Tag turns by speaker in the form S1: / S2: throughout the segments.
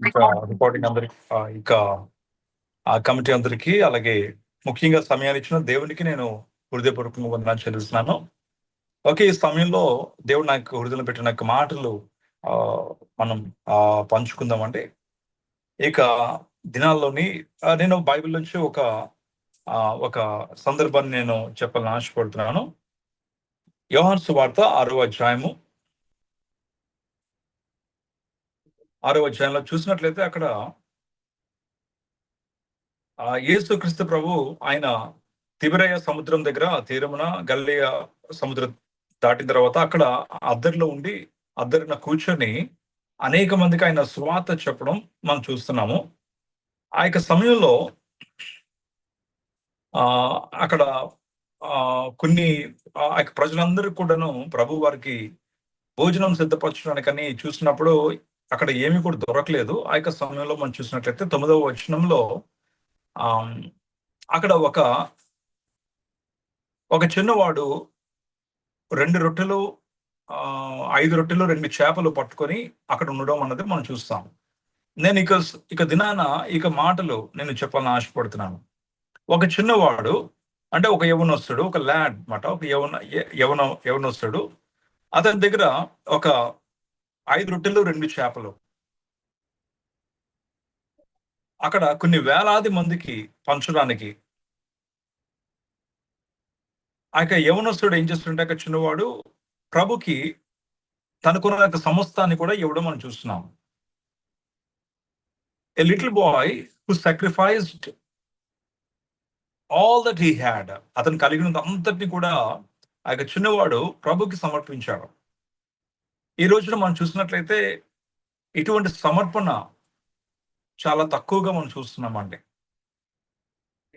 S1: ఇంకా రిపోర్టింగ్ అందరికి ఇంకా ఆ కమిటీ అందరికి అలాగే ముఖ్యంగా సమయాన్ని ఇచ్చిన దేవునికి నేను హృదయపూర్వకంగా వందనాలు చెల్లిస్తున్నాను. ఓకే ఈ సమయంలో దేవుడు నాకు హృదయంలో పెట్టిన మాటలు ఆ, మనం ఆ, పంచుకుందామండి. ఇక దినాల్లోని నేను బైబిల్ నుంచి ఒక ఆ, ఒక సందర్భాన్ని నేను చెప్పాలని ఆశపడుతున్నాను. యోహాన్ సువార్త ఆరో అధ్యాయము ఆరో అధ్యాయంలో చూసినట్లయితే అక్కడ ఆ యేసుక్రీస్తు ప్రభు ఆయన తిబిరయ సముద్రం దగ్గర తీరమున గల్లియ సముద్రం దాటిన తర్వాత అక్కడ అద్దరిలో ఉండి అద్దరిన కూర్చొని అనేక మందికి ఆయన స్వాత చెప్పడం మనం చూస్తున్నాము. ఆ యొక్క సమయంలో ఆ అక్కడ ఆ కొన్ని ఆ యొక్క ప్రజలందరూ కూడాను ప్రభు వారికి భోజనం సిద్ధపరచడానికని చూసినప్పుడు అక్కడ ఏమి కూడా దొరకలేదు. ఆ యొక్క సమయంలో మనం చూసినట్లయితే తొమ్మిదవ వచనంలో ఆ అక్కడ ఒక ఒక చిన్నవాడు రెండు రొట్టెలు ఐదు రొట్టెలు రెండు చేపలు పట్టుకొని అక్కడ ఉండడం అన్నది మనం చూస్తాం. నేను ఇక ఇక దినాన ఇక మాటలు నేను చెప్పాలని ఆశపడుతున్నాను. ఒక చిన్నవాడు అంటే ఒక యవనస్తుడు ఒక ల్యాడ్ అనమాట ఒక యవన యవన యవనస్తుడు అతని దగ్గర ఒక ఐదు రొట్టెలు రెండు చేపలు. అక్కడ కొన్ని వేలాది మందికి పంచడానికి. ఆ యొక్క యవనస్తుడు ఏం చేస్తుంటే ఆ చిన్నవాడు ప్రభుకి తనకున్న యొక్క సమస్తాన్ని కూడా ఇవ్వడం మనం చూస్తున్నాం. A little boy who sacrificed all that he had అతను కలిగిన అంతటిని కూడా ఆ యొక్క చిన్నవాడు ప్రభుకి సమర్పించాడు. ఈ రోజున మనం చూసినట్లయితే ఇటువంటి సమర్పణ చాలా తక్కువగా మనం చూస్తున్నామండి.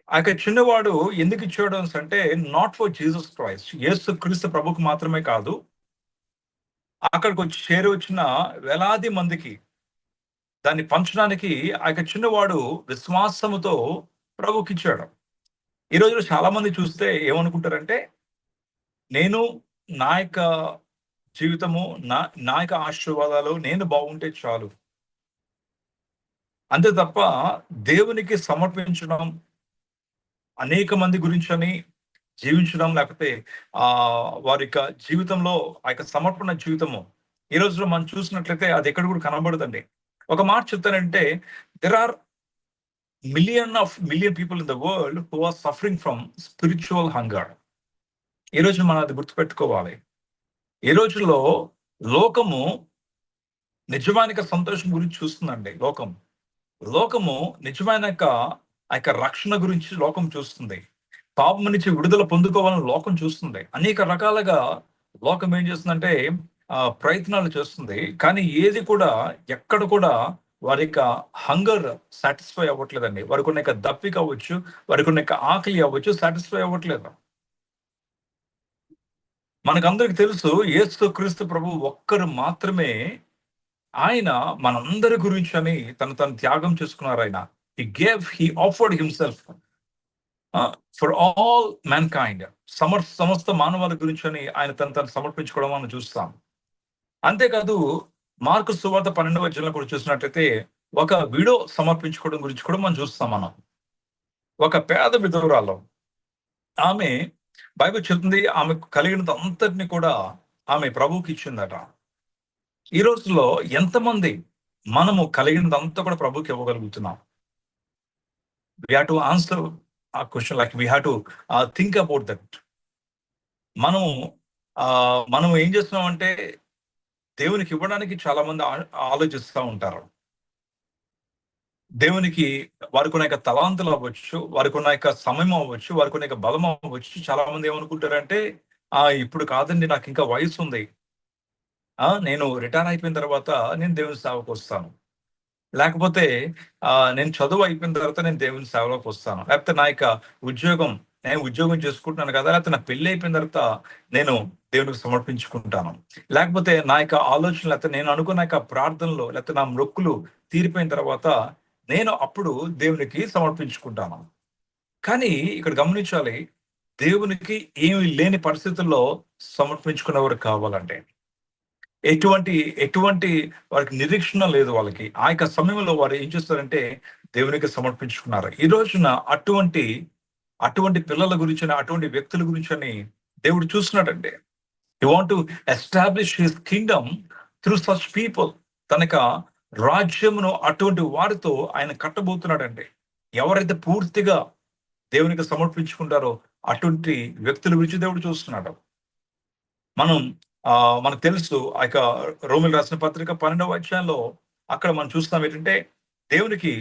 S1: ఆ యొక్క చిన్నవాడు ఎందుకు ఇచ్చేయడం అంటే not for Jesus Christ Yesu Kristu ప్రభుకు మాత్రమే కాదు. అక్కడికి వచ్చి చేరి వచ్చిన వేలాది మందికి దాన్ని పంచడానికి ఆ యొక్క చిన్నవాడు విశ్వాసముతో ప్రభుకి ఇచ్చాడు. ఈ రోజులో చాలా మంది చూస్తే ఏమనుకుంటారంటే నేను నా యొక్క జీవితము నా నా యొక్క ఆశీర్వాదాలు నేను బాగుంటే చాలు. అంతే తప్ప దేవునికి సమర్పించడం అనేక మంది గురించి అని జీవించడం లేకపోతే ఆ వారి యొక్క జీవితంలో ఆ యొక్క సమర్పణ జీవితము. ఈ రోజులో మనం చూసినట్లయితే అది ఎక్కడ కూడా కనబడదండి. ఒక మాట చెప్తానంటే there are million of million people in the world who are suffering from spiritual hunger ఈ రోజు మనం అది గుర్తుపెట్టుకోవాలి. ఈ రోజుల్లో లోకము నిజమైన సంతోషం గురించి చూస్తుందండి లోకం. లోకము నిజమైన ఆ యొక్క రక్షణ గురించి లోకం చూస్తుంది. పాపం నుంచి విడుదల పొందుకోవాలని లోకం చూస్తుంది. అనేక రకాలుగా లోకం ఏం చేస్తుందంటే ఆ ప్రయత్నాలు చేస్తుంది. కానీ ఏది కూడా ఎక్కడ కూడా వారి యొక్క హంగర్ సాటిస్ఫై అవ్వట్లేదండి. వారికి ఉన్న యొక్క దప్పిక అవ్వచ్చు వారికి ఉన్న యొక్క ఆకలి అవ్వచ్చు సాటిస్ఫై అవ్వట్లేదు. మనకందరికి తెలుసు యేసు క్రీస్తు ప్రభు ఒక్కరు మాత్రమే ఆయన మనందరి గురించి అని తను తను త్యాగం చేసుకున్నారు ఆయన. He gave he offered himself for all mankind Samar సమస్త మానవాల గురించి అని ఆయన తను తను సమర్పించుకోవడం మనం చూస్తాం. అంతేకాదు మార్కు సువార్త పన్నెండవ జిల్లా కూడా చూసినట్లయితే ఒక వీడో సమర్పించుకోవడం గురించి కూడా మనం చూస్తాం మనం. ఒక పేద విధురాలు ఆమె బైబిల్ చెప్తుంది ఆమె కలిగినది అంతటిని కూడా ఆమె ప్రభువుకి ఇచ్చిందట. ఈ రోజుల్లో ఎంతమంది మనము కలిగినదంతా కూడా ప్రభుకి ఇవ్వగలుగుతున్నాం. వి హ్యావ్ టు ఆన్సర్ ఆ question like we have to think about that మనము మనం ఏం చేస్తున్నాం అంటే దేవునికి ఇవ్వడానికి చాలా మంది ఆలోచిస్తూ ఉంటారు. దేవునికి వారికి ఉన్న యొక్క తలాంతులు అవ్వచ్చు వారికి ఉన్న యొక్క సమయం అవ్వచ్చు వారికి ఉన్న యొక్క బలం అవ్వచ్చు. చాలా మంది ఏమనుకుంటారంటే ఆ ఇప్పుడు కాదండి నాకు ఇంకా వయసు ఉంది. ఆ నేను రిటైర్ అయిపోయిన తర్వాత నేను దేవుని సేవకు వస్తాను. లేకపోతే ఆ నేను చదువు అయిపోయిన తర్వాత నేను దేవుని సేవలోకి వస్తాను. లేకపోతే నా యొక్క ఉద్యోగం నేను ఉద్యోగం చేసుకుంటున్నాను కదా లేకపోతే నా పెళ్ళి అయిపోయిన తర్వాత నేను దేవునికి సమర్పించుకుంటాను. లేకపోతే నా యొక్క ఆలోచన లేకపోతే నేను అనుకున్న యొక్క ప్రార్థనలు లేకపోతే నా మొక్కులు తీరిపోయిన తర్వాత నేను అప్పుడు దేవునికి సమర్పించుకుంటాను. కానీ ఇక్కడ గమనించాలి దేవునికి ఏమి లేని పరిస్థితుల్లో సమర్పించుకునేవారు కావాలంటే ఎటువంటి ఎటువంటి వారికి నిరీక్షణ లేదు వాళ్ళకి. ఆ యొక్క సమయంలో వారు ఏం చేస్తారంటే దేవునికి సమర్పించుకున్నారు. ఈ రోజున అటువంటి అటువంటి పిల్లల గురించి అటువంటి వ్యక్తుల గురించి అని దేవుడు చూస్తున్నాడండి. You want to establish his kingdom through such people తనక రాజ్యమును అటువంటి వారితో ఆయన కట్టబోతున్నాడండి ఎవరైతే పూర్తిగా దేవునికి సమర్పించుకుంటారో అటువంటి వ్యక్తుల గురించి దేవుడు చూస్తున్నాడు. మనం ఆ మనకు తెలుసు ఆ యొక్క రోమిల్ రాసిన పత్రిక పన్నెండవ అధ్యాయంలో అక్కడ మనం చూస్తాం ఏంటంటే దేవునికి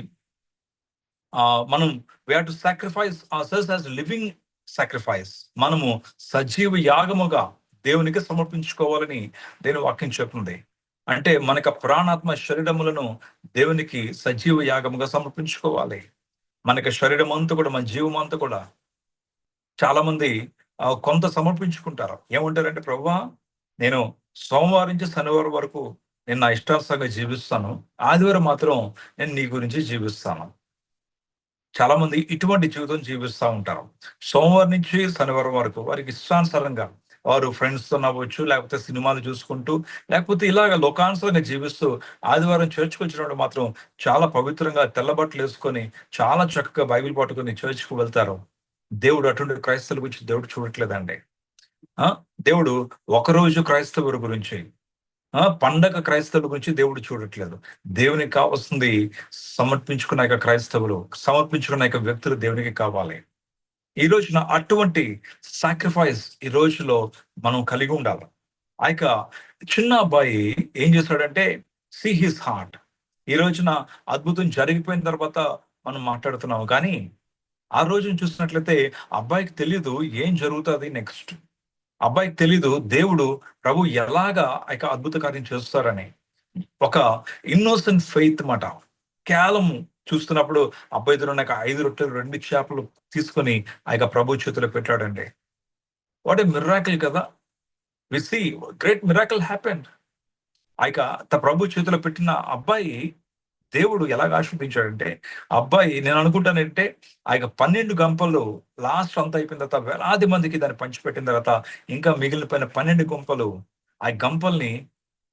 S1: మనం we to sacrifice sirs as living sacrifice మనము సజీవ యాగముగా దేవునికి సమర్పించుకోవాలని దేని వాక్యం చెప్తుంది. అంటే మనకు ప్రాణాత్మ శరీరములను దేవునికి సజీవ యాగముగా సమర్పించుకోవాలి. మనకి శరీరం అంతా కూడా మన జీవం అంతా కూడా చాలామంది కొంత సమర్పించుకుంటారు. ఏమంటారంటే ప్రభా నేను సోమవారం నుంచి శనివారం వరకు నేను నా ఇష్టాస్తంగా జీవిస్తాను. ఆదివారం మాత్రం నేను నీ గురించి జీవిస్తాను. చాలామంది ఇటువంటి జీవితం జీవిస్తూ ఉంటారు. సోమవారం నుంచి శనివారం వరకు వారికి ఇష్టానుసారంగా వారు ఫ్రెండ్స్తో నవ్వచ్చు లేకపోతే సినిమాలు చూసుకుంటూ లేకపోతే ఇలాగ లోకానుసరంగా జీవిస్తూ ఆదివారం చర్చ్కి వచ్చినప్పుడు మాత్రం చాలా పవిత్రంగా తెల్లబట్టలు వేసుకొని చాలా చక్కగా బైబిల్ పట్టుకొని చర్చ్కి వెళ్తారు. దేవుడు అటువంటి క్రైస్తవుల గురించి దేవుడు చూడట్లేదండి. దేవుడు ఒకరోజు క్రైస్తవుల గురించి పండగ క్రైస్తవుల గురించి దేవుడు చూడట్లేదు. దేవునికి కావాల్సింది సమర్పించుకున్న యొక్క క్రైస్తవులు సమర్పించుకున్న యొక్క వ్యక్తులు దేవునికి కావాలి. ఈ రోజున అటువంటి సాక్రిఫైస్ ఈ రోజులో మనం కలిగి ఉండాలి. ఆ యొక్క చిన్న అబ్బాయి ఏం చేశాడంటే సి హిస్ హార్ట్ ఈ రోజున అద్భుతం జరిగిపోయిన తర్వాత మనం మాట్లాడుతున్నాము. కానీ ఆ రోజున చూసినట్లయితే అబ్బాయికి తెలియదు ఏం జరుగుతుంది నెక్స్ట్ అబ్బాయికి తెలీదు దేవుడు ప్రభు ఎలాగా ఆ అద్భుత కార్యం చేస్తారని. ఒక ఇన్నోసెంట్ ఫెయిత్ మాట. కేవలం చూస్తున్నప్పుడు అబ్బాయి నాకు ఐదు రొట్టెలు రెండు చేపలు తీసుకొని ఆ యొక్క ప్రభు చేతిలో పెట్టాడండి. వాట్ ఏ మిరాకిల్ కదా. We see great miracle happen ఆ యొక్క ప్రభు చేతిలో పెట్టిన అబ్బాయి దేవుడు ఎలాగ ఆశ్రదించాడంటే అబ్బాయి నేను అనుకుంటానంటే ఆ యొక్క పన్నెండు గంపలు లాస్ట్ అంతా అయిపోయిన తర్వాత వేలాది మందికి దాన్ని పంచిపెట్టిన తర్వాత ఇంకా మిగిలిపోయిన పన్నెండు గంపలు ఆ గంపల్ని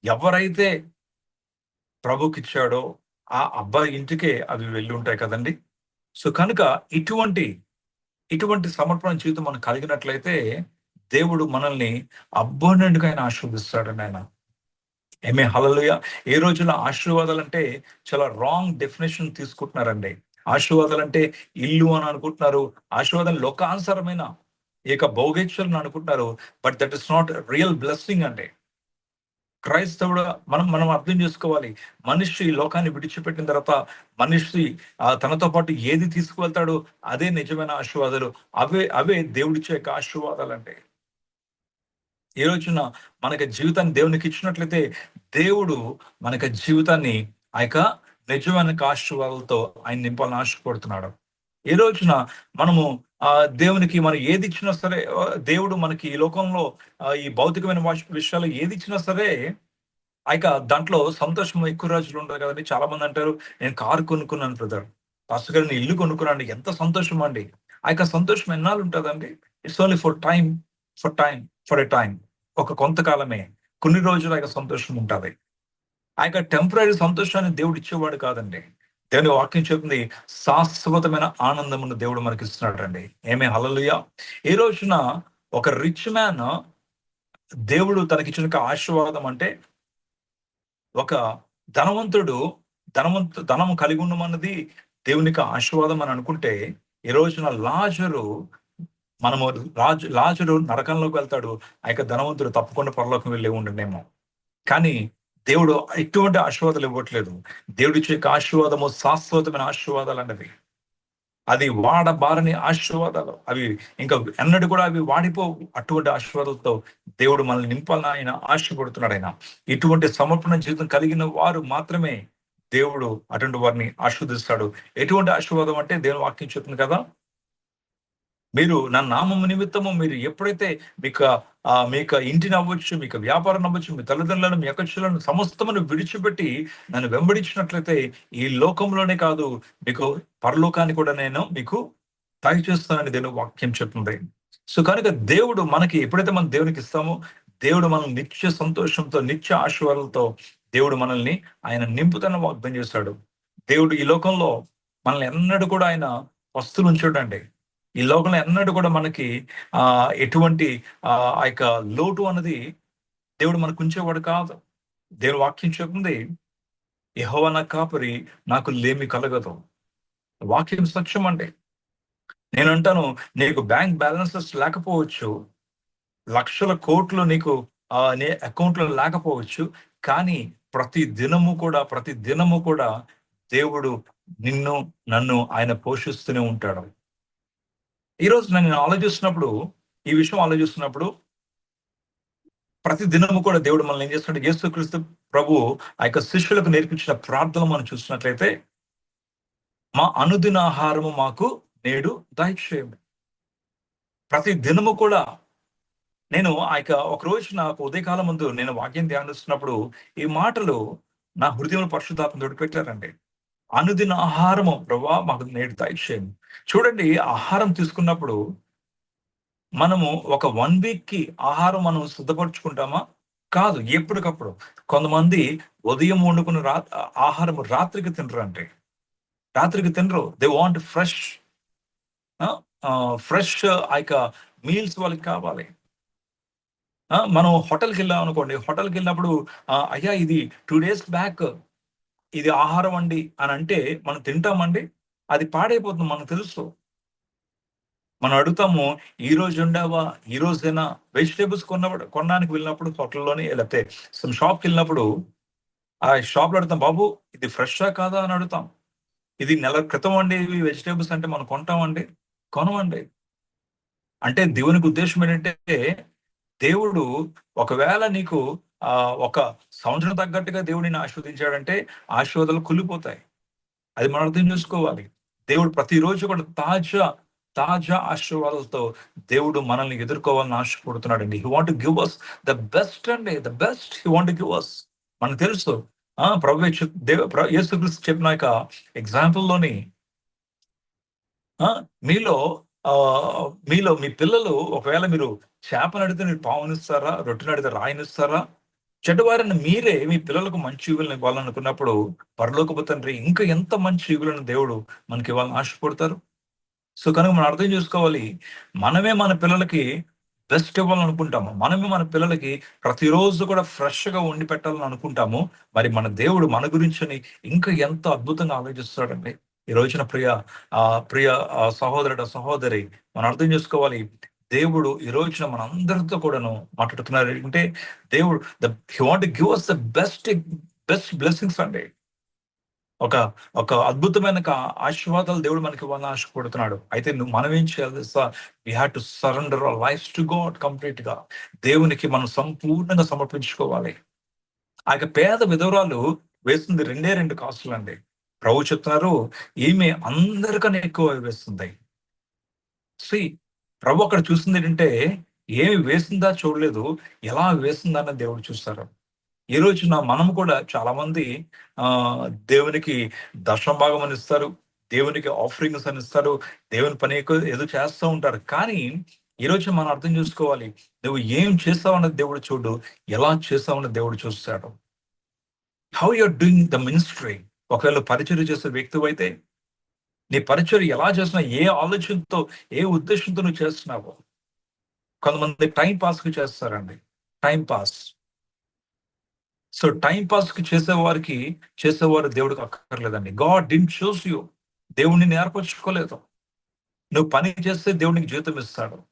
S1: ఎవరైతే ప్రభుకిచ్చాడో ఆ అబ్బాయి ఇంటికే అవి వెళ్ళి ఉంటాయి కదండి. సో కనుక ఇటువంటి ఇటువంటి సమర్పణ జీవితం మనం కలిగినట్లయితే దేవుడు మనల్ని అబ్బోనెండుగా ఆయన ఆశీర్వదిస్తాడని ఆయన. ఏమే హలలుయ ఏ రోజున ఆశీర్వాదాలు అంటే చాలా రాంగ్ డెఫినేషన్ తీసుకుంటున్నారండి. ఆశీర్వాదాలు అంటే ఇల్లు అని అనుకుంటున్నారు ఆశీర్వాదం లోకానుసరమైన ఏక భౌగేశ్వరుని అనుకుంటున్నారు but that is not real blessing అంటే క్రైస్తవుడు మనం మనం అర్థం చేసుకోవాలి. మనిషి లోకాన్ని విడిచిపెట్టిన తర్వాత మనిషి తనతో పాటు ఏది తీసుకువెళ్తాడో అదే నిజమైన ఆశీర్వాదాలు. అవే అవే దేవుడిచ్చే ఆశీర్వాదాలు అంటే ఈ రోజున మనకి జీవితాన్ని దేవునికి ఇచ్చినట్లయితే దేవుడు మనకి జీవితాన్ని ఆ యొక్క నిజమైన ఆశీర్వాదాలతో ఆయన నింపాలని ఆశపడుతున్నాడు. ఈ రోజున మనము ఆ దేవునికి మనం ఏది ఇచ్చినా సరే దేవుడు మనకి ఈ లోకంలో ఈ భౌతికమైన విషయాలు ఏది ఇచ్చినా సరే ఇక దాంట్లో సంతోషం ఎక్కువ రోజులు ఉంటుంది కదండి. చాలా మంది అంటారు నేను కారు కొనుక్కున్నాను బ్రదర్. పాస్టర్ గారు ఇల్లు కొనుక్కున్నాను. ఎంత సంతోషం అండి. ఆ యొక్క సంతోషం ఎన్నాళ్ళు ఉంటుందండి? It's only for time for time for a time ఒక కొంతకాలమే కొన్ని రోజులు ఆ సంతోషం ఉంటుంది. ఆ యొక్క టెంపరీ సంతోషాన్ని దేవుడు ఇచ్చేవాడు కాదండి. దేవుని వాక్యం చెప్తుంది శాశ్వతమైన ఆనందమును దేవుడు మనకి ఇస్తున్నాడండి ఏమే హలలుయ ఈ రోజున ఒక రిచ్ మ్యాన్ దేవుడు తనకిచ్చిన ఆశీర్వాదం అంటే ఒక ధనవంతుడు ధనవంతు ధనం కలిగి ఉండమన్నది దేవునికి ఆశీర్వాదం అని అనుకుంటే ఈ రోజున లాజరు మనము రాజు లాజరు నరకంలోకి వెళ్తాడు. ఆ యొక్క ధనవంతుడు తప్పకుండా పొరలోకి వెళ్ళి ఉండనేమో. కానీ దేవుడు ఎటువంటి ఆశీర్వాదాలు ఇవ్వట్లేదు. దేవుడి ఇచ్చే ఆశీర్వాదము శాశ్వతమైన ఆశీర్వాదాలు అన్నది అది వాడబారని ఆశీర్వాదాలు. అవి ఇంకా ఎన్నడూ కూడా అవి వాడిపోవు. అటువంటి ఆశీర్వాదాలతో దేవుడు మనల్ని నింపాలని ఆయన ఆశపడుతున్నాడు ఆయన. ఇటువంటి సమర్పణ జీవితం కలిగిన వారు మాత్రమే దేవుడు అటువంటి వారిని ఆశీర్వదిస్తాడు. ఎటువంటి ఆశీర్వాదం అంటే దేవుని వాక్యం చెప్తుంది కదా? మీరు నా నామము నిమిత్తము మీరు ఎప్పుడైతే మీకు మీకు ఇంటిని అవ్వచ్చు మీకు వ్యాపారం అవ్వచ్చు మీ తల్లిదండ్రులను మీ యొక్క సమస్తమును విడిచిపెట్టి నన్ను వెంబడించినట్లయితే ఈ లోకంలోనే కాదు మీకు పరలోకాన్ని కూడా నేను మీకు తాగి చేస్తానని దేవుని వాక్యం చెప్తుంది. సో కనుక దేవుడు మనకి ఎప్పుడైతే మనం దేవునికి ఇస్తామో దేవుడు మనల్ని నిత్య సంతోషంతో నిత్య ఆశీర్వాదాలతో దేవుడు మనల్ని ఆయన నింపుతన వాగ్దం చేశాడు దేవుడు ఈ లోకంలో మనల్ని ఎన్నడూ కూడా ఆయన వస్తువులు ఉంచాడండి. ఈ లోకంలో ఎన్నడూ కూడా మనకి ఆ ఎటువంటి ఆ యొక్క లోటు అన్నది దేవుడు మనకు ఉంచేవాడు కాదు. దేవుడు వాక్యం చెప్తుంది యహోవన కాపరి నాకు లేమి కలగదు. వాక్యం సత్యం అండి. నేను అంటాను నీకు బ్యాంక్ బ్యాలెన్సెస్ లేకపోవచ్చు లక్షల కోట్లు నీకు ఆ నీ అకౌంట్లో లేకపోవచ్చు కానీ ప్రతి దినము కూడా ప్రతి దినము కూడా దేవుడు నిన్ను నన్ను ఆయన పోషిస్తూనే ఉంటాడు. ఈరోజు నేను ఆలోచిస్తున్నప్పుడు ఈ విషయం ఆలోచిస్తున్నప్పుడు ప్రతి దినము కూడా దేవుడు మనల్ని ఏం చేస్తున్నాడు? యేసుక్రీస్తు ప్రభు ఆ యొక్క శిష్యులకు నేర్పించిన ప్రార్థన మనం చూసినట్లయితే మా అనుదిన ఆహారము మాకు నేడు దయచేయండి ప్రతి దినము కూడా నేను ఆ యొక్క ఒక రోజు నాకు ఉదయకాలం ముందు నేను వాక్యం ధ్యానిస్తున్నప్పుడు ఈ మాటలు నా హృదయంలో పరిశుద్ధాత్మ దొడిపెట్టారండి అనుదిన ఆహారము ప్రభా మాకు నేడు దయచేయండి చూడండి ఆహారం తీసుకున్నప్పుడు మనము ఒక వన్ వీక్కి ఆహారం మనం సిద్ధపరచుకుంటామా కాదు ఎప్పటికప్పుడు. కొంతమంది ఉదయం వండుకున్న రా ఆహారం రాత్రికి తినరు అంటే. రాత్రికి తినరు. దే వాంట్ ఫ్రెష్ ఫ్రెష్ ఆ యొక్క మీల్స్ వాళ్ళకి కావాలి. మనం హోటల్కి వెళ్ళాం అనుకోండి హోటల్కి వెళ్ళినప్పుడు అయ్యా ఇది టూ డేస్ బ్యాక్ ఇది ఆహారం అండి అని అంటే మనం తింటామండి అది పాడైపోతుంది మనకు తెలుసు. మనం అడుగుతాము ఈ రోజు ఉండవా ఈ రోజైనా? వెజిటేబుల్స్ కొన్నప్పుడు కొనడానికి వెళ్ళినప్పుడు హోటల్లోనే లేకపోతే సమ్ షాప్కి వెళ్ళినప్పుడు ఆ షాప్లో అడుగుతాం బాబు ఇది ఫ్రెషా కాదా? అని అడుగుతాం. ఇది నెల క్రితం అండి ఇవి వెజిటేబుల్స్ అంటే మనం కొంటామండి కొనమండి. అంటే దేవునికి ఉద్దేశం ఏంటంటే దేవుడు ఒకవేళ నీకు ఒక సంవత్సరం తగ్గట్టుగా దేవుడిని ఆశీర్వదించాడంటే ఆశీర్వాదాలు కుళ్ళిపోతాయి. అది మనం అర్థం చేసుకోవాలి. దేవుడు ప్రతిరోజు కూడా తాజా తాజా ఆశీర్వాదాలతో దేవుడు మనల్ని ఎదుర్కోవాలని ఆశపడుతున్నాడండి. He want give us the best అండి. The best he want give us మనకు తెలుసు. ప్రభు దేవ యేసుక్రీస్తు చెప్పిన యొక్క ఎగ్జాంపుల్లోని మీలో ఆ మీలో మీ పిల్లలు ఒకవేళ మీరు చేపను మీరు పావునిస్తారా రొట్టె అడిగితే రాయినిస్తారా? చెడ్డవారిని మీరే మీ పిల్లలకు మంచి ఈవులను ఇవ్వాలనుకున్నప్పుడు పరలోకపు తండ్రి ఇంకా ఎంత మంచి ఈవులను దేవుడు మనకి ఇవ్వాలని ఆశపడతారు సో కనుక మనం అర్థం చేసుకోవాలి మనమే మన పిల్లలకి బెస్ట్ ఇవ్వాలనుకుంటాము. మనమే మన పిల్లలకి ప్రతిరోజు కూడా ఫ్రెష్గా వండి పెట్టాలని అనుకుంటాము. మరి మన దేవుడు మన గురించి ఇంకా ఎంత అద్భుతంగా ఆలోచిస్తాడండి? ఈ రోజున ప్రియ ఆ ప్రియ సహోదరుడు సహోదరి మనం అర్థం చేసుకోవాలి దేవుడు ఈ రోజున మన అందరితో కూడాను మాట్లాడుతున్నారు. అంటే దేవుడు the he want give us the best best blessings అండి. ఒక ఒక అద్భుతమైన ఆశీర్వాదాలు దేవుడు మనకి ఇవ్వాలని ఆశపడుతున్నాడు అయితే నువ్వు మనం ఏం చేయాలి sir we have to surrender our life to God కంప్లీట్గా దేవునికి మనం సంపూర్ణంగా సమర్పించుకోవాలి. ఆ యొక్క పేద విధవరాలు వేస్తుంది రెండే రెండు కాసులు అండి. ప్రభు చెప్తున్నారు ఈమె అందరికన్నా ఎక్కువ వేస్తుంది. శ్రీ ప్రభు అక్కడ చూస్తుంది ఏంటంటే ఏమి వేసిందా చూడలేదు ఎలా వేసిందా అన్న దేవుడు చూస్తారు. ఈ రోజున మనం కూడా చాలా మంది ఆ దేవునికి దర్శన భాగం అని ఇస్తారు దేవునికి ఆఫరింగ్స్ అని ఇస్తారు దేవుని పని ఏదో చేస్తూ ఉంటారు. కానీ ఈ రోజు మనం అర్థం చేసుకోవాలి నువ్వు ఏం చేస్తావన్నది దేవుడు చూడు ఎలా చేస్తావన్నది దేవుడు చూస్తాడు. How your doing the ministry ఒకవేళ పరిచయం చేసే వ్యక్తి అయితే నీ పరిచయం ఎలా చేస్తున్నావు ఏ ఆలోచనతో ఏ ఉద్దేశంతో నువ్వు చేస్తున్నావు. కొంతమంది టైం పాస్కి చేస్తారండి. Time pass. సో టైం పాస్కి చేసేవారికి చేసేవారు దేవుడికి అక్కర్లేదండి. God didn't shows you. దేవుడిని నేర్పరచుకోలేదు. నువ్వు పని చేస్తే దేవుడికి జీతం ఇస్తాడు.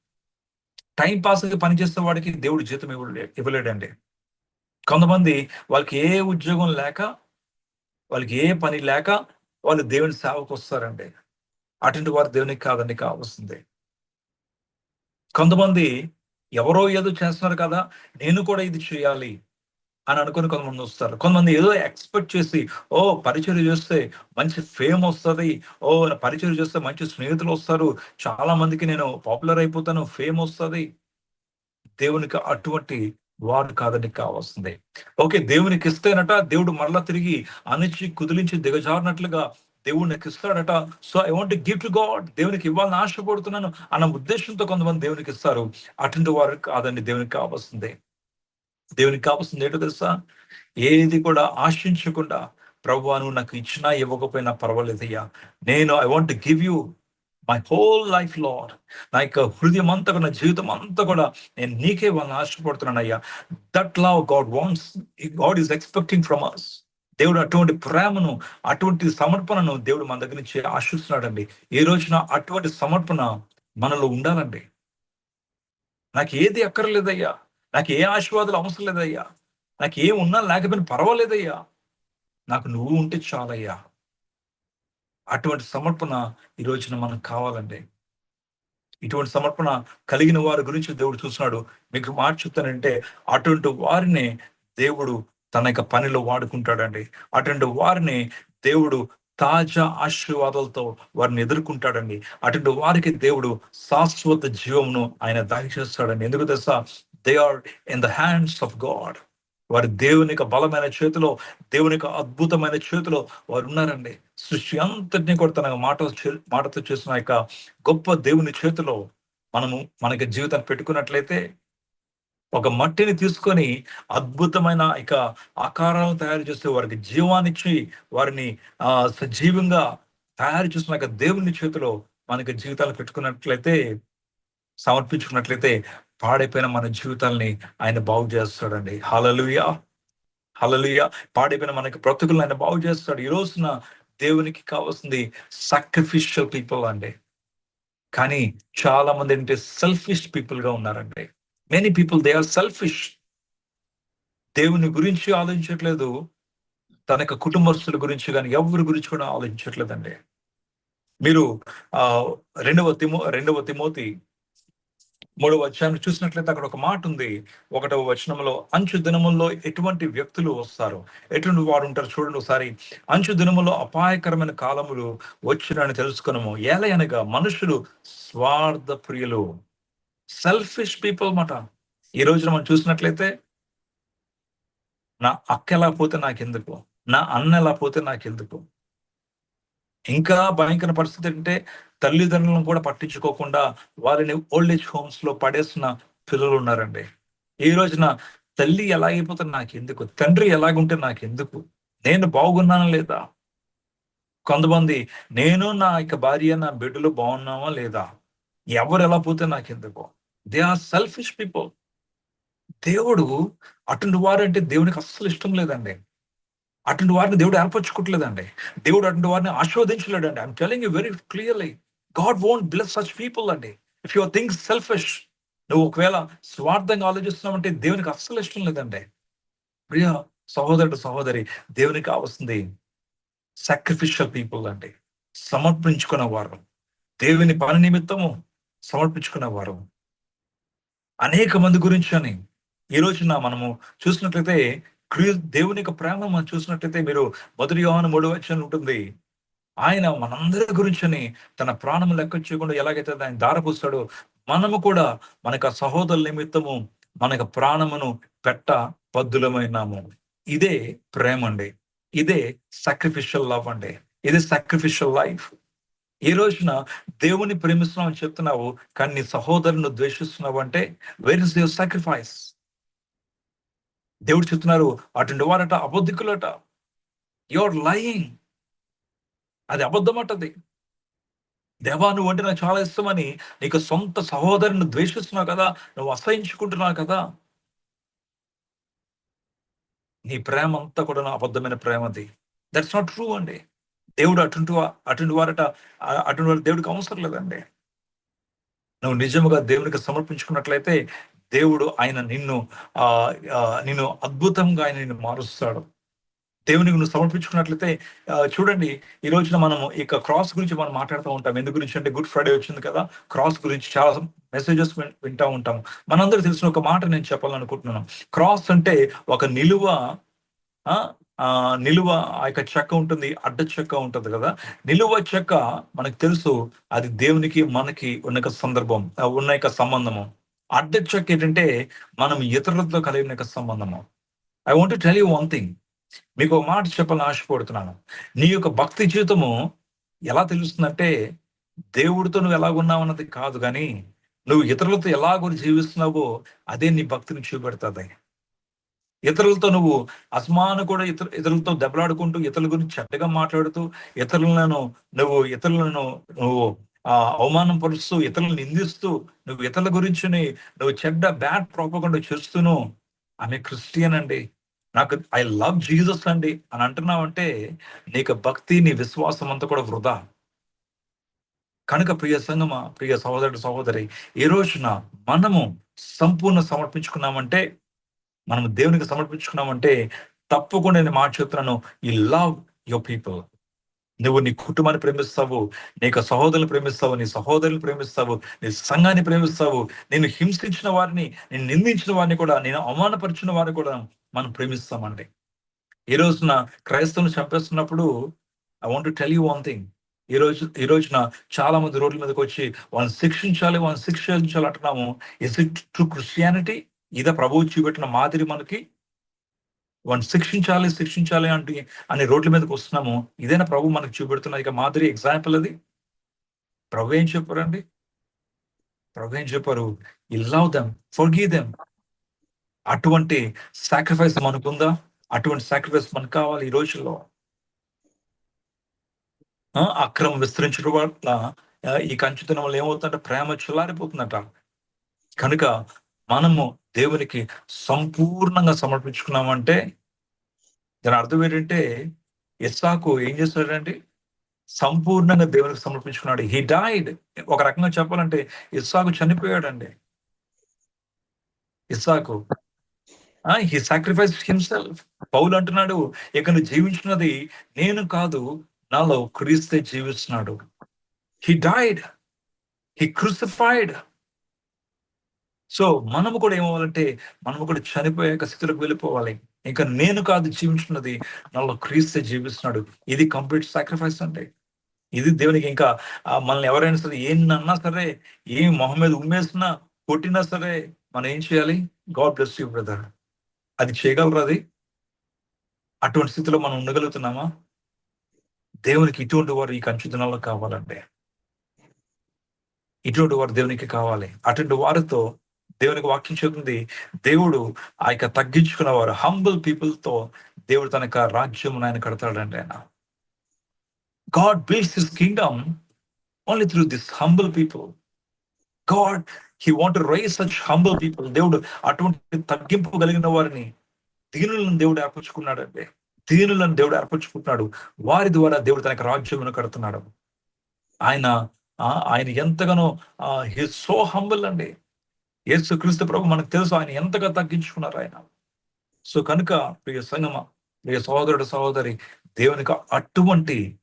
S1: టైం పాస్కి పని చేసే వాడికి దేవుడు జీతం ఇవ్వలే ఇవ్వలేడండి. కొంతమంది వాళ్ళకి ఏ ఉద్యోగం లేక వాళ్ళకి ఏ పని లేక వాళ్ళు దేవుని సేవకు వస్తారండి. అటువంటి వారు దేవునికి కాదండి కావాల్సింది. కొంతమంది ఎవరో ఏదో చేస్తున్నారు కదా నేను కూడా ఇది చేయాలి అని అనుకుని కొంతమంది వస్తారు. కొంతమంది ఏదో ఎక్స్పెక్ట్ చేసి ఓ పరిచయం చేస్తే మంచి ఫేమ్ వస్తుంది. ఓ పరిచయం చేస్తే మంచి స్నేహితులు వస్తారు. చాలా మందికి నేను పాపులర్ అయిపోతాను ఫేమ్ వస్తుంది. దేవునికి అటువంటి వాడు కాదని కావాల్సిందే. ఓకే దేవునికి ఇస్తేనట దేవుడు మరలా తిరిగి అణిచి కుదిలించి దిగజారినట్లుగా దేవుడు నాకు ఇస్తాడట so I want give to God దేవునికి ఇవ్వాలని ఆశపడుతున్నాను అన్న ఉద్దేశంతో కొంతమంది దేవునికి ఇస్తారు. అటువంటి వారు కాదండి దేవునికి కావాల్సిందే. దేవునికి కావాల్సింది ఏంటో తెలుసా? ఏది కూడా ఆశించకుండా ప్రభు నువ్వు నాకు ఇచ్చినా ఇవ్వకపోయినా పర్వాలేదయ్యా. నేను I want give you my whole life Lord నా యొక్క హృదయం అంతా కూడా నా జీవితం అంతా కూడా నేను నీకే వాళ్ళని ఆశపడుతున్నాను అయ్యా that love God wants God is expecting from us దేవుడు అటువంటి ప్రేమను అటువంటి సమర్పణను దేవుడు మన దగ్గర నుంచి ఆశిస్తున్నాడండి. ఈ రోజున అటువంటి సమర్పణ మనలో ఉండాలండి? నాకు ఏది అక్కర్లేదయ్యా? నాకు ఏ ఆశీర్వాదాలు అవసరం లేదయ్యా? నాకు ఏం ఉన్నా లేకపోయినా పర్వాలేదయ్యా? నాకు నువ్వు ఉంటే చాలయ్యా. అటువంటి సమర్పణ ఈ రోజున మనకు కావాలండి. ఇటువంటి సమర్పణ కలిగిన వారి గురించి దేవుడు చూస్తున్నాడు. మీకు మాట చెప్తానంటే అటువంటి వారిని దేవుడు తన యొక్క పనిలో వాడుకుంటాడండి. అటువంటి వారిని దేవుడు తాజా ఆశీర్వాదాలతో వారిని ఎదుర్కొంటాడండి. అటువంటి వారికి దేవుడు శాశ్వత జీవమును ఆయన దయచేస్తాడండి ఎందుకు తెలుసా? They are in the hands of God వారి దేవుని యొక్క బలమైన చేతిలో దేవుని యొక్క అద్భుతమైన చేతిలో వారు ఉన్నారండి. సృష్టి అంతటినీ కూడా తన మాట మాటతో చేసిన యొక్క గొప్ప దేవుని చేతిలో మనము మనకి జీవితాన్ని పెట్టుకున్నట్లయితే ఒక మట్టిని తీసుకొని అద్భుతమైన ఇక ఆకారాలను తయారు చేస్తే వారికి జీవాన్నిచ్చి వారిని ఆ సజీవంగా తయారు చేసిన దేవుని చేతిలో మనకి జీవితాలు పెట్టుకున్నట్లయితే సమర్పించుకున్నట్లయితే పాడైపోయిన మన జీవితాల్ని ఆయన బాగు చేస్తాడండి. హలలుయ హలలుయ పాడైపోయిన మనకి బ్రతుకులను ఆయన బాగు చేస్తాడు. ఈ రోజున దేవునికి కావాల్సింది సాక్రిఫిషియల్ పీపుల్ అండి. కానీ చాలా మంది ఏంటంటే సెల్ఫిష్ పీపుల్గా ఉన్నారండి. Many people they are selfish దేవుని గురించి ఆలోచించట్లేదు. తన యొక్క కుటుంబస్తుల గురించి కానీ ఎవరి గురించి కూడా ఆలోచించట్లేదండి. మీరు ఆ రెండవ తిమో రెండవ తిమోతి మూడవ వచనం చూసినట్లయితే అక్కడ ఒక మాట ఉంది. ఒకటవ వచనంలో అంచు దినముల్లో ఎటువంటి వ్యక్తులు వస్తారు? ఎటువంటి వారు ఉంటారు చూడండి ఒకసారి. అంచు దినములో అపాయకరమైన కాలములు వచ్చినని తెలుసుకున్నాము ఏలయనగా మనుషులు స్వార్థ ప్రియులు సెల్ఫిష్ పీపుల్ మాట ఈ రోజున మనం చూసినట్లయితే నా అక్క ఎలా పోతే నాకెందుకు? నా అన్న ఎలా పోతే నాకెందుకు? ఇంకా భయంకర పరిస్థితి అంటే తల్లిదండ్రులను కూడా పట్టించుకోకుండా వారిని ఓల్డ్ ఏజ్ హోమ్స్లో పడేస్తున్న పిల్లలు ఉన్నారండి. ఈ రోజున తల్లి ఎలా అయిపోతే నాకెందుకు? తండ్రి ఎలాగుంటే నాకెందుకు? నేను బాగున్నానా లేదా? కొంతమంది నేను నా యొక్క భార్య నా బిడ్డలు బాగున్నావా లేదా? ఎవరు ఎలా పోతే నాకెందుకు? దే ఆర్ సెల్ఫిష్ పీపుల్ దేవుడు అటువంటి వారు అంటే దేవునికి అస్సలు ఇష్టం లేదండి. అటువంటి వారిని దేవుడు ఏర్పరచుకోవట్లేదండి దేవుడు అటువంటి వారిని ఆస్వాదించలేడండి I'm telling you very clearly God won't bless such people అండి. ఇఫ్ యువర్ థింగ్స్ సెల్ఫిష్ నువ్వు ఒకవేళ స్వార్థంగా ఆలోచిస్తున్నావంటే దేవునికి అస్సలు ఇష్టం లేదండి. ప్రియ సహోదరుడు సహోదరి దేవునికి కావాల్సింది సాక్రిఫిషియల్ పీపుల్ అండి. సమర్పించుకున్న వారు దేవుని పని నిమిత్తము సమర్పించుకున్న వారు అనేక మంది గురించి అని ఈ రోజున మనము చూసినట్లయితే దేవుని యొక్క ప్రేమ మనం చూసినట్లయితే మీరు మొదటి యోహాను మూడు వచ్చిన ఉంటుంది. ఆయన మనందరి గురించిని తన ప్రాణము లెక్క చేయకుండా ఎలాగైతే ఆయన దారపూస్తాడో మనము కూడా మనకు సహోదరుల నిమిత్తము మనకు ప్రాణమును పెట్ట పద్దులమైనాము ఇదే ప్రేమ అండి. ఇదే సాక్రిఫిషియల్ లవ్ అండి. ఇది సాక్రిఫిషియల్ లైఫ్ ఈ రోజున దేవుని ప్రేమిస్తున్నావు చెప్తున్నావు కానీ నీ సహోదరుని ద్వేషిస్తున్నావు అంటే వేర్ ఇస్ యువర్ సాక్రిఫైస్ దేవుడు చెప్తున్నారు అటువంటి వారట అబద్ధికులట. యువర్ లయింగ్ అది అబద్ధమటది దేవా నువ్వు అంటే నాకు చాలా ఇష్టమని నీకు సొంత సహోదరుని ద్వేషిస్తున్నావు కదా నువ్వు అసహించుకుంటున్నావు కదా. నీ ప్రేమ అంతా కూడా నా అబద్ధమైన ప్రేమ అది. దట్స్ నాట్ ట్రూ అండి. దేవుడు అటువంటి అటువంటి వారట అటువంటి వారు దేవుడికి అవసరం లేదండి. నువ్వు నిజముగా దేవునికి సమర్పించుకున్నట్లయితే దేవుడు ఆయన నిన్ను ఆ నిన్ను అద్భుతంగా ఆయన నిన్ను మారుస్తాడు. దేవునికి నువ్వు సమర్పించుకున్నట్లయితే చూడండి ఈ రోజున మనము ఇక క్రాస్ గురించి మనం మాట్లాడుతూ ఉంటాం. ఎందు గురించి అంటే గుడ్ ఫ్రైడే వచ్చింది కదా క్రాస్ గురించి చాలా మెసేజెస్ వింటూ ఉంటాం. మనందరూ తెలిసిన ఒక మాట నేను చెప్పాలనుకుంటున్నాను. క్రాస్ అంటే ఒక నిలువ ఆ నిలువ ఆ యొక్క చెక్క ఉంటుంది అడ్డ చెక్క ఉంటుంది కదా. నిలువ చెక్క మనకు తెలుసు అది దేవునికి మనకి ఉన్న సందర్భం ఉన్న యొక్క సంబంధము. అడ్డ చెక్క ఏంటంటే మనం ఇతరులతో కలిగిన యొక్క సంబంధము. I want tell you one thing మీకు ఒక మాట చెప్పాలని ఆశపడుతున్నాను. నీ యొక్క భక్తి జీవితము ఎలా తెలుస్తుందంటే దేవుడితో నువ్వు ఎలాగున్నావు అన్నది కాదు కానీ నువ్వు ఇతరులతో ఎలాగో జీవిస్తున్నావో అదే నీ భక్తిని చూపెడుతుంది. ఇతరులతో నువ్వు అస్మాను కూడా ఇతర ఇతరులతో దెబ్బలాడుకుంటూ ఇతరుల గురించి చెడ్డగా మాట్లాడుతూ ఇతరులను నువ్వు ఇతరులను నువ్వు ఆ అవమానం పరుస్తూ ఇతరులను నిందిస్తూ నువ్వు ఇతరుల గురించి నువ్వు చెడ్డ బ్యాడ్ ప్రాపకుండా చేస్తూను. ఆమె క్రిస్టియన్ అండి. నాకు ఐ లవ్ జీసస్ అండి అని అంటున్నావంటే నీకు భక్తి నీ విశ్వాసం అంతా కూడా వృధా. కనుక ప్రియ సంగమ ప్రియ సహోదరుడు సహోదరి ఈ రోజున మనము సంపూర్ణ సమర్పించుకున్నామంటే మనం దేవునికి సమర్పించుకున్నామంటే తప్పకుండా నేను మాట చెప్తున్నాను ఈ లవ్ యువర్ పీపుల్ నువ్వు నీ కుటుంబాన్ని ప్రేమిస్తావు నీకు సహోదరులు ప్రేమిస్తావు నీ సహోదరులు ప్రేమిస్తావు నీ సంఘాన్ని ప్రేమిస్తావు నేను హింసించిన వారిని నేను నిందించిన వారిని కూడా నేను అవమానపరిచిన వారిని కూడా మనం ప్రేమిస్తామండి. ఈ రోజున క్రైస్తవుని చంపేస్తున్నప్పుడు I want tell you one thing ఈ రోజు ఈ రోజున చాలా మంది రోడ్ల మీదకి వచ్చి వాళ్ళని శిక్షించాలి వాళ్ళని శిక్షించాలి అంటున్నాము. ఇస్ ఇట్ టు క్రిస్టియానిటీ ఇదే ప్రభువు చూపెట్టిన మాదిరి మనకి వాడిని శిక్షించాలి శిక్షించాలి అంటే అని రోడ్ల మీదకి వస్తున్నాము ఇదేనా ప్రభు మనకు చూపెడుతున్న ఇక మాదిరి ఎగ్జాంపుల్ అది? ప్రభు ఏం చెప్పారండి? ప్రభు ఏం చెప్పారు? I love them forgive them అటువంటి సాక్రిఫైస్ మనకుందా? అటువంటి సాక్రిఫైస్ మనకు కావాలి ఈ రోజుల్లో? అక్రమం విస్తరించడం వల్ల ఈ కంచుతనం వల్ల ఏమవుతుందంటే ప్రేమ చల్లారిపోతుందట. కనుక మనము దేవునికి సంపూర్ణంగా సమర్పించుకున్నామంటే దాని అర్థం ఏంటంటే ఇస్సాకు ఏం చేస్తాడంటే సంపూర్ణంగా దేవునికి సమర్పించుకున్నాడు. హీ డైడ్ ఒక రకంగా చెప్పాలంటే ఇస్సాకు చనిపోయాడండి. ఇస్సాకు. హీ సాక్రిఫైస్ హిమ్సెల్ఫ్ పౌలు అంటున్నాడు ఇక నువ్వు జీవించినది నేను కాదు నాలో క్రీస్తే జీవిస్తున్నాడు. He died he crucified so మనము కూడా ఏమవ్వాలంటే మనము కూడా చనిపోయాక స్థితిలోకి వెళ్ళిపోవాలి. ఇంకా నేను కాదు జీవించున్నది నాలో క్రీస్తే జీవిస్తున్నాడు. ఇది కంప్లీట్ సాక్రిఫైస్ అంటే ఇది దేవునికి ఇంకా మనల్ని ఎవరైనా సరే ఏమన్నా సరే ఏం మొహం మీద ఉమ్మేసినా కొట్టినా సరే మనం ఏం చేయాలి? God bless you brother. అది చేయగలరా అది? అటువంటి స్థితిలో మనం ఉండగలుగుతున్నామా? దేవునికి ఇటువంటి వారు ఈ కంచుదినాల్లో కావాలంటే ఇటువంటి వారు దేవునికి కావాలి. అటువంటి వారితో దేవునికి వాక్యం చెబుతుంది. దేవుడు ఆ యొక్క తగ్గించుకున్న వారు హంబుల్ పీపుల్తో దేవుడు తన యొక్క రాజ్యం ఆయన కడతాడండి ఆయన. God builds his kingdom only through this humble people God he want raise such humble people దేవుడు అటువంటి తగ్గింపు కలిగిన వారిని దీనులను దేవుడు ఏర్పరచుకున్నాడండి. దీనులను దేవుడు ఏర్పరచుకుంటున్నాడు. వారి ద్వారా దేవుడు తనకు రాజ్యమును కడుతున్నాడు. ఆయన ఆయన ఎంతగానో హీ సో హంబుల్ అండి. యేసు క్రీస్తు ప్రభు మనకు తెలుసు ఆయన ఎంతగా తగ్గించుకున్నారు ఆయన. సో కనుక ప్రియ సంగమ ప్రియ సహోదరుడు సహోదరి దేవునికి అటువంటి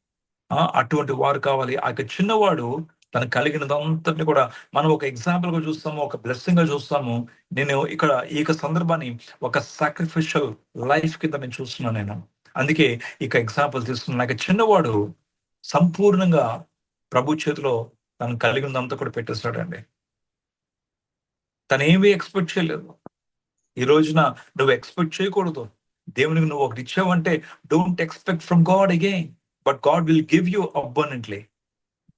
S1: అటువంటి వారు కావాలి. ఆ యొక్క చిన్నవాడు తను కలిగినదంతటిని కూడా మనం ఒక ఎగ్జాంపుల్గా చూస్తాము ఒక బ్లెస్సింగ్గా చూస్తాము. నేను ఇక్కడ ఈ సందర్భాన్ని ఒక సాక్రిఫిషియల్ లైఫ్ కింద నేను చూస్తున్నాను నేను. అందుకే ఇక ఎగ్జాంపుల్ తీసుకున్నాను. నాకు చిన్నవాడు సంపూర్ణంగా ప్రభు చేతిలో తను కలిగినదంతా కూడా పెట్టేస్తాడండి తను ఏమీ ఎక్స్పెక్ట్ చేయలేదు. ఈ రోజున నువ్వు ఎక్స్పెక్ట్ చేయకూడదు. దేవునికి నువ్వు ఒకటి ఇచ్చావంటే don't expect from God again but God will give you abundantly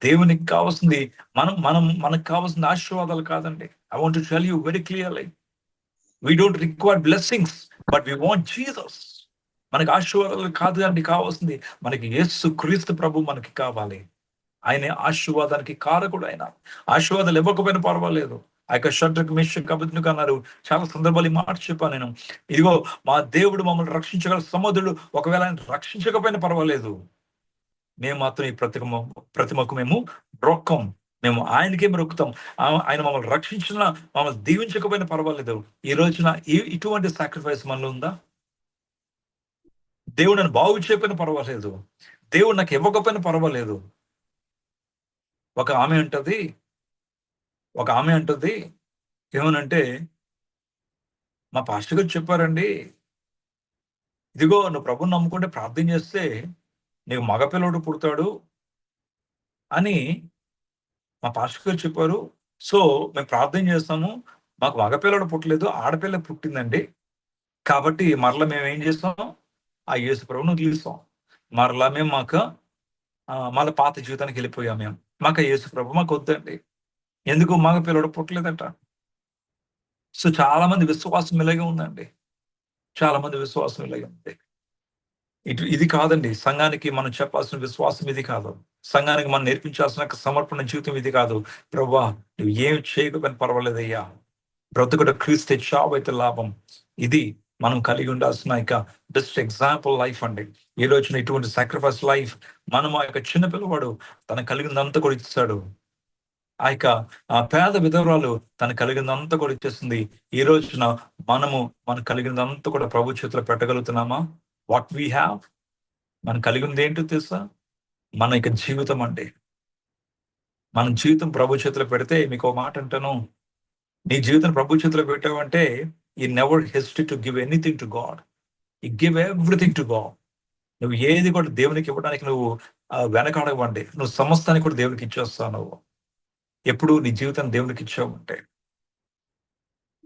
S1: దేవునికి కావాల్సింది మనం మనం మనకు కావాల్సిన ఆశీర్వాదాలు కాదండి. I want tell you very clearly we don't require blessings but we want Jesus మనకి ఆశీర్వాదాలు కాదు అండి కావాల్సింది మనకి యేసు క్రీస్తు ప్రభు మనకి కావాలి. ఆయన ఆశీర్వాదానికి కారకుడు ఆయన ఆశీర్వాదాలు ఇవ్వకపోయినా పర్వాలేదు. ఆ యొక్క షడ్రకు మిషన్ అభిజ్ఞకు అన్నారు చాలా సందర్భాలు మాట చెప్పాను నేను. ఇదిగో మా దేవుడు మమ్మల్ని రక్షించగల సమధుడు ఒకవేళ ఆయన రక్షించకపోయినా పర్వాలేదు. మేము మాత్రం ఈ ప్రతిమ ప్రతిమకు మేము రొక్కం. మేము ఆయనకే మొక్కుతాం ఆయన మమ్మల్ని రక్షించిన మమ్మల్ని దీవించకపోయినా పర్వాలేదు. ఈ రోజున ఇటువంటి సాక్రిఫైస్ మనలో ఉందా? దేవుడు నన్ను బాగు చేయకపోయినా పర్వాలేదు. దేవుడు నాకు ఇవ్వకపోయినా పర్వాలేదు. ఒక ఆమె ఉంటుంది ఒక ఆమె అంటుంది ఏమనంటే మా పాస్టర్ గారు చెప్పారండి ఇదిగో నువ్వు ప్రభుని నమ్ముకుంటే ప్రార్థన చేస్తే నీకు మగపిల్లడు పుడతాడు అని మా పాస్టర్ గారు చెప్పారు. సో మేము ప్రార్థన చేస్తాము మాకు మగపిల్లడు పుట్టలేదు ఆడపిల్ల పుట్టిందండి. కాబట్టి మరలా మేము ఏం చేస్తాం? ఆ యేసు ప్రభుని వదిలిస్తాం మరలా మేము మాకు మళ్ళీ పాత జీవితానికి వెళ్ళిపోయాం మేము. మాకు యేసు ప్రభు మాకు వద్దండి. ఎందుకు మగ పిల్లడు పుట్టలేదట? సో చాలా మంది విశ్వాసం ఇలాగే ఉందండి. చాలా మంది విశ్వాసం ఇలాగే ఉంది. ఇటు ఇది కాదండి. సంఘానికి మనం చెప్పాల్సిన విశ్వాసం ఇది కాదు. సంఘానికి మనం నేర్పించాల్సిన సమర్పణ జీవితం ఇది కాదు. ప్రభా నువ్వు ఏం చేయకపోయినా పర్వాలేదయ్యా బ్రతుకుడు క్రీస్తే చావు అయితే లాభం. ఇది మనం కలిగి ఉండాల్సిన ఇక బెస్ట్ ఎగ్జాంపుల్ లైఫ్ అండి. ఈ రోజున ఇటువంటి సాక్రిఫైస్ లైఫ్ మనం ఆ యొక్క చిన్న పిల్లవాడు తన కలిగినంత కూడా ఇస్తాడు ఆ యొక్క ఆ పేద విధవరాలు తను కలిగినంత కూడా ఇచ్చేస్తుంది. ఈ రోజున మనము మనం కలిగినంత కూడా ప్రభు చేతిలో పెట్టగలుగుతున్నామా? వాట్ వీ హ్యావ్ మనం కలిగింది ఏంటో తెలుసా? మన యొక్క జీవితం అండి. మన జీవితం ప్రభు చేతిలో పెడితే మీకు ఒక మాట అంటాను. నీ జీవితం ప్రభు చేతిలో పెట్టావంటే he never hesitate to give anything to God he give everything to God నువ్వు ఏది కూడా దేవునికి ఇవ్వడానికి నువ్వు వెనకాడవండి. నువ్వు సమస్తానికి కూడా దేవునికి ఇచ్చేస్తావు నువ్వు. ఎప్పుడు నీ జీవితం దేవునికి ఇచ్చావు అంటే?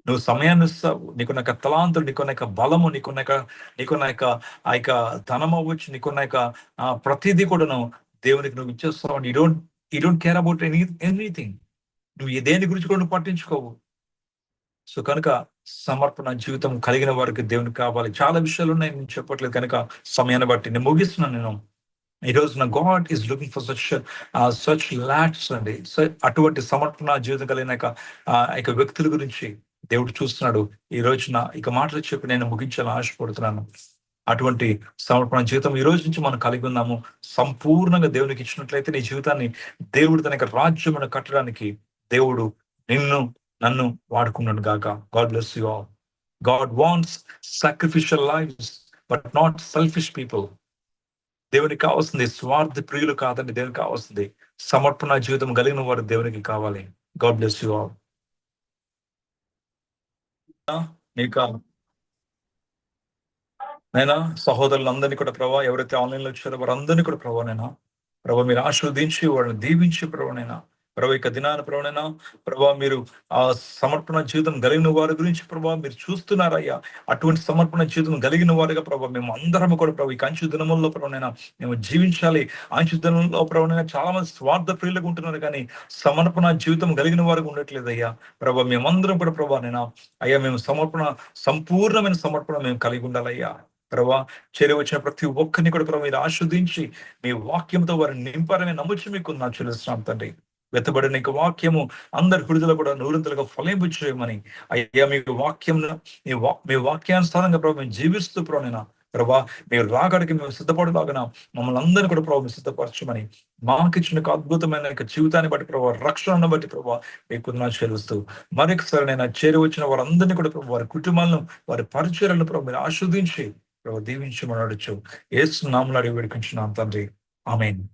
S1: నువ్వు సమయాన్ని ఇస్తావు. నీకున్న యొక్క తలాంతులు నీకున్న యొక్క బలము నీకున్న యొక్క నీకున్న యొక్క ఆ యొక్క ధనం అవ్వచ్చు. నీకున్న యొక్క ప్రతిదీ కూడా నువ్వు దేవునికి నువ్వు ఇచ్చేస్తావు. You don't you don't care about any anything నువ్వు దేని గురించి కూడా నువ్వు పట్టించుకోవు. సో కనుక సమర్పణ జీవితం కలిగిన వారికి దేవునికి కావాలి. చాలా విషయాలు ఉన్నాయి. నేను చెప్పట్లేదు. కనుక సమయాన్ని బట్టి నేను ముగిస్తున్నాను నేను. ఈ రోజున God is looking for such such lots అండి. అటువంటి సమర్పణ జీవితం కలిగిన యొక్క వ్యక్తుల గురించి దేవుడు చూస్తున్నాడు. ఈ రోజున ఇక మాటలు చెప్పి నేను ముగించాలని ఆశపడుతున్నాను. అటువంటి సమర్పణ జీవితం ఈ రోజు నుంచి మనం కలిగి ఉన్నాము. సంపూర్ణంగా దేవునికి ఇచ్చినట్లయితే నీ జీవితాన్ని దేవుడు తన యొక్క రాజ్యమును కట్టడానికి దేవుడు నిన్ను నన్ను వాడుకున్నాడు గాక. God bless you all God wants sacrificial life but not selfish people దేవునికి కావాల్సింది స్వార్థ ప్రియులు కాదండి దేవునికి కావాల్సింది సమర్పణ జీవితం కలిగిన వారు దేవునికి కావాలి. గాడ్ బ్లెస్ యు ఆల్ నీకు నైనా? సహోదరులందరినీ కూడా ప్రభా ఎవరైతే ఆన్లైన్లో వచ్చారో వారందరినీ కూడా ప్రభా నైనా? ప్రభావ మీరు ఆశీర్వదించి వాళ్ళని దీవించి ప్రభా నైనా? ప్రభా యొక్క దినాన ప్రభునైనా ప్రభా మీరు ఆ సమర్పణ జీవితం కలిగిన వారి గురించి ప్రభా మీరు చూస్తున్నారయ్యా. అటువంటి సమర్పణ జీవితం కలిగిన వారుగా ప్రభావ మేము అందరం కూడా ప్రభు ఈ కంచు దినముల్లో ప్రభునైనా మేము జీవించాలి. అంచు దినంలో ప్రభునైనా చాలా మంది స్వార్థ ప్రియులుగా ఉంటున్నారు కానీ సమర్పణ జీవితం కలిగిన వారికి ఉండట్లేదు అయ్యా ప్రభా మేమందరం కూడా ప్రభా నైనా అయ్యా మేము సమర్పణ సంపూర్ణమైన సమర్పణ మేము కలిగి ఉండాలయ్యా. ప్రభా చేరి వచ్చిన ప్రతి ఒక్కరిని కూడా ప్రభావ మీరు ఆస్వాదించి మీ వాక్యంతో వారిని నింపారని నమ్ముచి మీకు నా చెల్లిస్తున్నాం తండ్రి. వెతబడిన వాక్యము అందరి హృదయలో కూడా నూరంతలుగా ఫలింపచేయమని అయ్యా మీ వాక్యం మీ వా మీ వాక్యానుసారంగా ప్రభు మేము జీవిస్తూ ప్రోనైనా ప్రభా మీరు రాగడికి మేము సిద్ధపడలాగిన మమ్మల్ని అందరినీ కూడా ప్రభావం సిద్ధపరచమని. మాకు ఇచ్చిన అద్భుతమైన జీవితాన్ని బట్టి ప్రభావ రక్షణను బట్టి ప్రభావ మీకు నా చెల్లిస్తూ. మరొకసారి నేను చేరి వచ్చిన వారందరినీ కూడా ప్రభు వారి కుటుంబాలను వారి పరిచయాలను ప్రభావ మీరు ఆస్వాదించి ప్రభావ దీవించి మనడచ్చు ఏసు నామలాడి వేడుకుంటున్నాం తండ్రి. ఆమెన్.